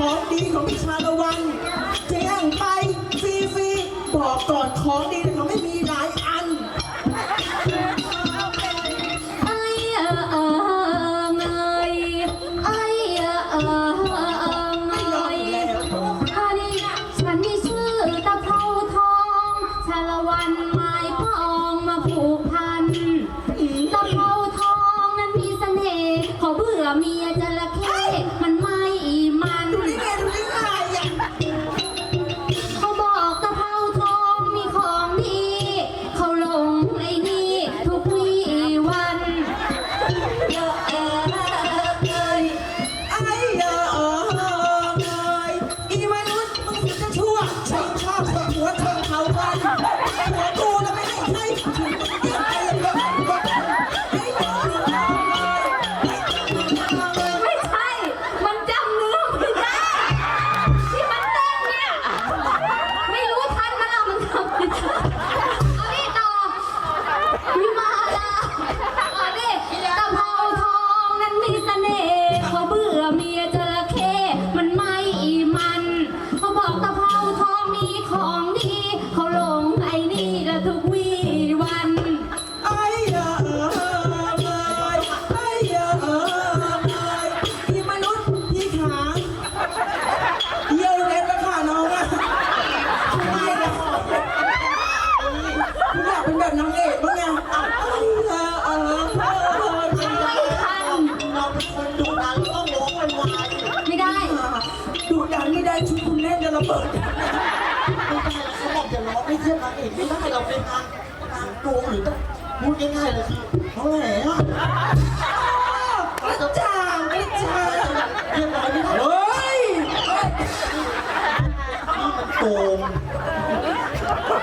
มันแจ้งไปฟรีๆบอกก่อนของดีเขาไม่มีหลายอัน ไอ้เออเออไงไอ้เออเออไงอันนี้ฉันมีชื่อตะเภาทองชาละวันไม้พองมาผูกพัน ตะเภาทองนั้นมีเสน่ห์เขาเบื่อเมียจระเข้ กเป็นแบบนางเอกบ้างไงไอ้เออเออเออไม่ทันเราเป็นคนดูหนังต้องร้องไวๆไม่ได้ ดูดันไม่ได้ชุดคุณเล่นจะระเบิดไม่ได้เขาบอกอย่าร้องไม่เทียบนางเอกไม่ได้เราเป็นนางนางโกงหรือต้องพูดง่ายๆเลยคือเขาแหล่อะกระจ่างกระจ่างเรียบร้อยไม่ได้เฮ้ยนี่มันโกง